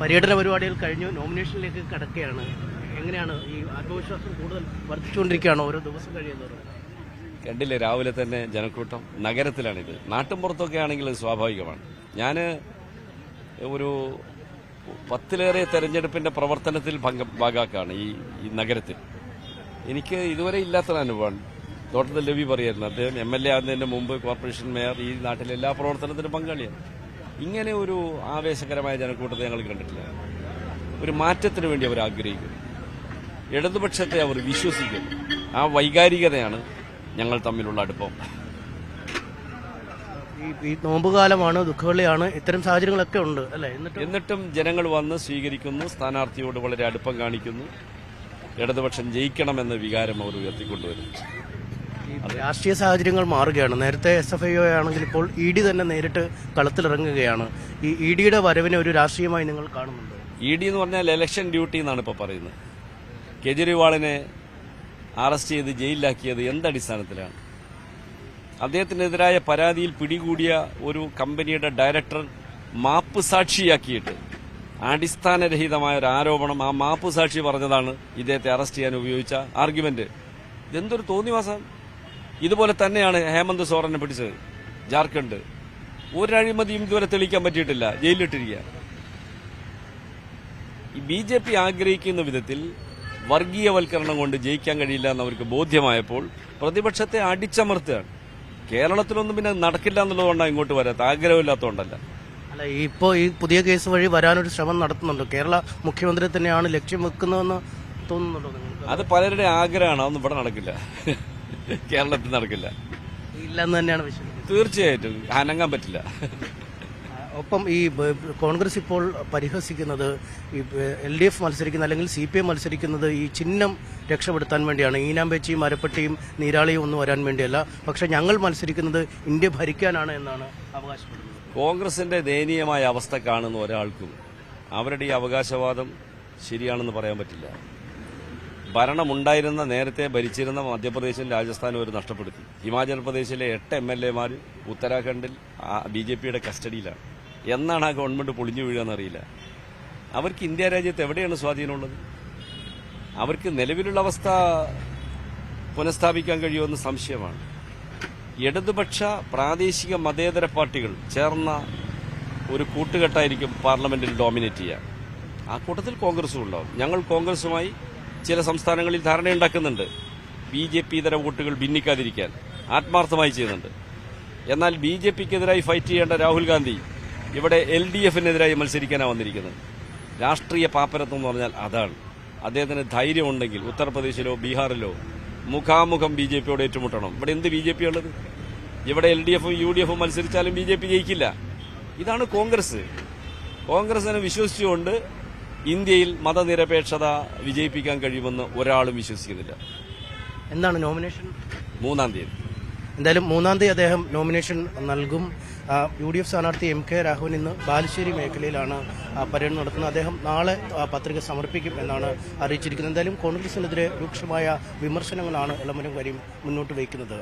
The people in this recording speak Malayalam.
പര്യടന പരിപാടികൾ കഴിഞ്ഞു നോമിനേഷനിലേക്ക് കടക്കുകയാണ്. എങ്ങനെയാണ് ഈ ആത്മവിശ്വാസം കൂടുതൽ വർദ്ധിച്ചുകൊണ്ടിരിക്കുകയാണ് ഓരോ ദിവസം കഴിയുന്നത് കണ്ടില്ലേ രാവിലെ തന്നെ ജനക്കൂട്ടം നഗരത്തിലാണിത്. നാട്ടിൻപുറത്തൊക്കെ ആണെങ്കിൽ സ്വാഭാവികമാണ്. ഞാൻ ഒരു പത്തിലേറെ തെരഞ്ഞെടുപ്പിന്റെ പ്രവർത്തനത്തിൽ പങ്ക ഭാഗാക്കാണ് ഈ ഈ നഗരത്തിൽ. എനിക്ക് ഇതുവരെ ഇല്ലാത്തൊരു അനുഭവമാണ് തോട്ടത്തിൽ രവി പറയുന്നത് അദ്ദേഹം എം എൽ എ ആകുന്നതിന് മുമ്പ് കോർപ്പറേഷൻ മേയർ ഈ നാട്ടിലെ എല്ലാ പ്രവർത്തനത്തിനും പങ്കാളിയാണ്. ഇങ്ങനെ ഒരു ആവേശകരമായ ജനക്കൂട്ടത്തെ ഞങ്ങൾ കണ്ടിട്ടില്ല. ഒരു മാറ്റത്തിന് വേണ്ടി അവർ ആഗ്രഹിക്കുന്നു. ഇടതുപക്ഷത്തെ അവർ വിശ്വസിക്കുന്നു. ആ വൈകാരികതയാണ് ഞങ്ങൾ തമ്മിലുള്ള അടുപ്പം. ഈ നോമ്പുകാലമാണ് ദുഃഖവെള്ളിയാണ് ഇത്തരം സാഹചര്യങ്ങളൊക്കെ ഉണ്ട് അല്ലേ? എന്നിട്ടും ജനങ്ങൾ വന്ന് സ്വീകരിക്കുന്നു സ്ഥാനാർത്ഥിയോട് വളരെ അടുപ്പം കാണിക്കുന്നു. ഇടതുപക്ഷം ജയിക്കണമെന്ന വികാരം അവർ ഉയർത്തിക്കൊണ്ടുവരുന്നു. രാഷ്ട്രീയ സാഹചര്യങ്ങൾ മാറുകയാണ്. നേരത്തെ എസ് എഫ് ഐ ഒ ആണെങ്കിൽ ഇപ്പോൾ ഇ ഡി തന്നെ നേരിട്ട് കളത്തിലിറങ്ങുകയാണ്. ഈ ഇ ഡിയുടെ വരവിനെ ഒരു രാഷ്ട്രീയമായി നിങ്ങൾ കാണുന്നുണ്ട്? ഇ ഡി എന്ന് പറഞ്ഞാൽ ഇലക്ഷൻ ഡ്യൂട്ടി എന്നാണ് ഇപ്പോൾ പറയുന്നത്. കെജ്രിവാളിനെ അറസ്റ്റ് ചെയ്ത് ജയിലിലാക്കിയത് എന്തടിസ്ഥാനത്തിലാണ് അദ്ദേഹത്തിനെതിരായ പരാതിയിൽ പിടികൂടിയ ഒരു കമ്പനിയുടെ ഡയറക്ടർ മാപ്പ് സാക്ഷിയാക്കിയിട്ട് അടിസ്ഥാനരഹിതമായ ഒരു ആരോപണം ആ മാപ്പ് സാക്ഷി പറഞ്ഞതാണ് ഇദ്ദേഹത്തെ അറസ്റ്റ് ചെയ്യാൻ ഉപയോഗിച്ച ആർഗ്യുമെന്റ് ഇതെന്തൊരു തോന്നിവാസം? ഇതുപോലെ തന്നെയാണ് ഹേമന്ത് സോറനെ പിടിച്ചത് ജാർഖണ്ഡ്. ഒരഴിമതിയും ഇതുവരെ തെളിയിക്കാൻ പറ്റിയിട്ടില്ല ജയിലിലിട്ടിരിക്കുക ഈ ബി ജെ പി ആഗ്രഹിക്കുന്ന വിധത്തിൽ വർഗീയവൽക്കരണം കൊണ്ട് ജയിക്കാൻ കഴിയില്ല എന്ന് അവർക്ക് ബോധ്യമായപ്പോൾ പ്രതിപക്ഷത്തെ അടിച്ചമർത്തുകയാണ്. കേരളത്തിലൊന്നും പിന്നെ നടക്കില്ല എന്നുള്ളതുകൊണ്ടാണ് ഇങ്ങോട്ട് വരാത്ത ആഗ്രഹമില്ലാത്തതുകൊണ്ടല്ല. അല്ല ഇപ്പോൾ ഈ പുതിയ കേസ് വഴി വരാനൊരു ശ്രമം നടത്തുന്നുണ്ട്. കേരള മുഖ്യമന്ത്രി തന്നെയാണ് ലക്ഷ്യം വെക്കുന്നതെന്ന് തോന്നുന്നുണ്ടോ അത് പലരുടെ ആഗ്രഹമാണ്. അതൊന്നും ഇവിടെ നടക്കില്ല. കേരളത്തിൽ നടക്കില്ല. ഇല്ലെന്ന് തന്നെയാണ് വിശ്വസിക്കുന്നത്. തീർച്ചയായിട്ടും. അനങ്ങാൻ പറ്റില്ല. ഒപ്പം ഈ കോൺഗ്രസ് ഇപ്പോൾ പരിഹസിക്കുന്നത് ഈ എൽ ഡി എഫ് മത്സരിക്കുന്ന അല്ലെങ്കിൽ സി പി എം മത്സരിക്കുന്നത് ഈ ചിഹ്നം രക്ഷപ്പെടുത്താൻ വേണ്ടിയാണ്. ഈനാമ്പേച്ചിയും മരപ്പെട്ടിയും നീരാളിയും ഒന്നും വരാൻ വേണ്ടിയല്ല. പക്ഷെ ഞങ്ങൾ മത്സരിക്കുന്നത് ഇന്ത്യ ഭരിക്കാനാണ് എന്നാണ് അവകാശപ്പെടുന്നത്. കോൺഗ്രസിന്റെ ദയനീയമായ അവസ്ഥ കാണുന്ന ഒരാൾക്കും അവരുടെ ഈ അവകാശവാദം ശരിയാണെന്ന് പറയാൻ പറ്റില്ല. ഭരണമുണ്ടായിരുന്ന നേരത്തെ ഭരിച്ചിരുന്ന മധ്യപ്രദേശിൽ രാജസ്ഥാൻ ഒരു നഷ്ടപ്പെടുത്തി. ഹിമാചൽ പ്രദേശിലെ എട്ട് എം എൽ എമാർ ഉത്തരാഖണ്ഡിൽ ബി ജെ പിയുടെ കസ്റ്റഡിയിലാണ്. എന്നാണ് ആ ഗവൺമെന്റ് പൊളിഞ്ഞു വീഴുകയെന്നറിയില്ല അവർക്ക് ഇന്ത്യ രാജ്യത്ത് എവിടെയാണ് സ്വാധീനമുള്ളത്? അവർക്ക് നിലവിലുള്ള അവസ്ഥ പുനഃസ്ഥാപിക്കാൻ കഴിയുമെന്ന് സംശയമാണ്. ഇടതുപക്ഷ പ്രാദേശിക മതേതര പാർട്ടികൾ ചേർന്ന ഒരു കൂട്ടുകെട്ടായിരിക്കും പാർലമെന്റിൽ ഡോമിനേറ്റ് ചെയ്യുക. ആ കൂട്ടത്തിൽ കോൺഗ്രസും ഉണ്ടാവും. ഞങ്ങൾ കോൺഗ്രസുമായി ചില സംസ്ഥാനങ്ങളിൽ ധാരണയുണ്ടാക്കുന്നുണ്ട്. ബി ജെ പി ഇതര വോട്ടുകൾ ഭിന്നിക്കാതിരിക്കാൻ ആത്മാർത്ഥമായി ചെയ്യുന്നുണ്ട്. എന്നാൽ ബി ജെ പിക്കെതിരായി ഫൈറ്റ് ചെയ്യേണ്ട രാഹുൽ ഗാന്ധി ഇവിടെ എൽ ഡി എഫിനെതിരായി മത്സരിക്കാനാണ് വന്നിരിക്കുന്നത്. രാഷ്ട്രീയ പാപ്പരത്വം എന്ന് പറഞ്ഞാൽ അതാണ്. അദ്ദേഹത്തിന് ധൈര്യമുണ്ടെങ്കിൽ ഉത്തർപ്രദേശിലോ ബീഹാറിലോ മുഖാമുഖം ബി ജെ പിയോട് ഏറ്റുമുട്ടണം. ഇവിടെ എന്ത് ബി ജെ പി ഉള്ളത്? ഇവിടെ എൽ ഡി എഫും യു ഡി എഫും മത്സരിച്ചാലും ബി ജെ പി ജയിക്കില്ല. ഇതാണ് കോൺഗ്രസ്. കോൺഗ്രസിനെ വിശ്വസിച്ചുകൊണ്ട് ഇന്ത്യയിൽ മതനിരപേക്ഷത വിജയിപ്പിക്കാൻ കഴിയുമെന്ന് ഒരാളും വിശ്വസിക്കുന്നില്ല. എന്താണ് നോമിനേഷൻ? മൂന്നാം തീയതി. എന്തായാലും മൂന്നാം തീയതി അദ്ദേഹം നോമിനേഷൻ നൽകും. യു ഡി എഫ് സ്ഥാനാർത്ഥി എം കെ രാഘവൻ ഇന്ന് ബാലുശ്ശേരി മേഖലയിലാണ് പര്യടനം നടത്തുന്നത്. അദ്ദേഹം നാളെ പത്രിക സമർപ്പിക്കും എന്നാണ് അറിയിച്ചിരിക്കുന്നത്. എന്തായാലും കോൺഗ്രസിനെതിരെ രൂക്ഷമായ വിമർശനങ്ങളാണ് ഇളമരം കാര്യം മുന്നോട്ട് വയ്ക്കുന്നത്.